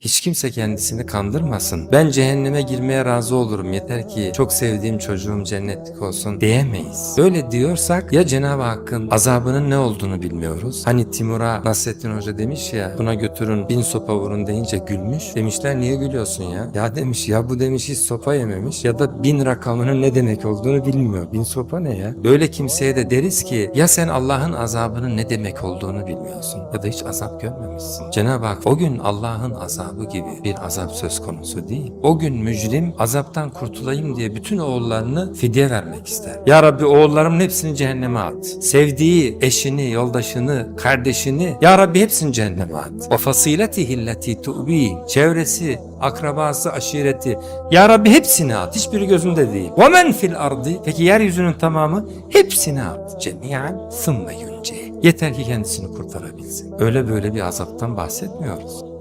Hiç kimse kendisini kandırmasın. Ben cehenneme girmeye razı olurum yeter ki çok sevdiğim çocuğum cennetlik olsun diyemeyiz. Böyle diyorsak ya Cenab-ı Hakk'ın azabının ne olduğunu bilmiyoruz. Hani Timur'a Nasrettin Hoca demiş ya buna götürün bin sopa vurun deyince gülmüş. Demişler niye gülüyorsun ya? Ya demiş ya bu demiş hiç sopa yememiş ya da bin rakamının ne demek olduğunu bilmiyor. Bin sopa ne ya? Böyle kimseye de deriz ki ya sen Allah'ın azabının ne demek olduğunu bilmiyorsun ya da hiç azap görmemişsin. Cenab-ı Hak o gün Allah'ın azabı gibi bir azap söz konusu değil. O gün mücrim azaptan kurtulayım diye bütün oğullarını fidye vermek ister. Ya Rabbi oğullarımın hepsini cehenneme at. Sevdiği eşini, yoldaşını, kardeşini Ya Rabbi hepsini cehenneme at. O fasileti hilleti tu'bi çevresi, akrabası, aşireti Ya Rabbi hepsini at. Hiçbiri gözünde değil. Ve men fil ardı peki yeryüzünün tamamı hepsini at. Cemiyen thumma yunce. Yeter ki kendisini kurtarabilsin. Öyle böyle bir azaptan bahsetmiyoruz.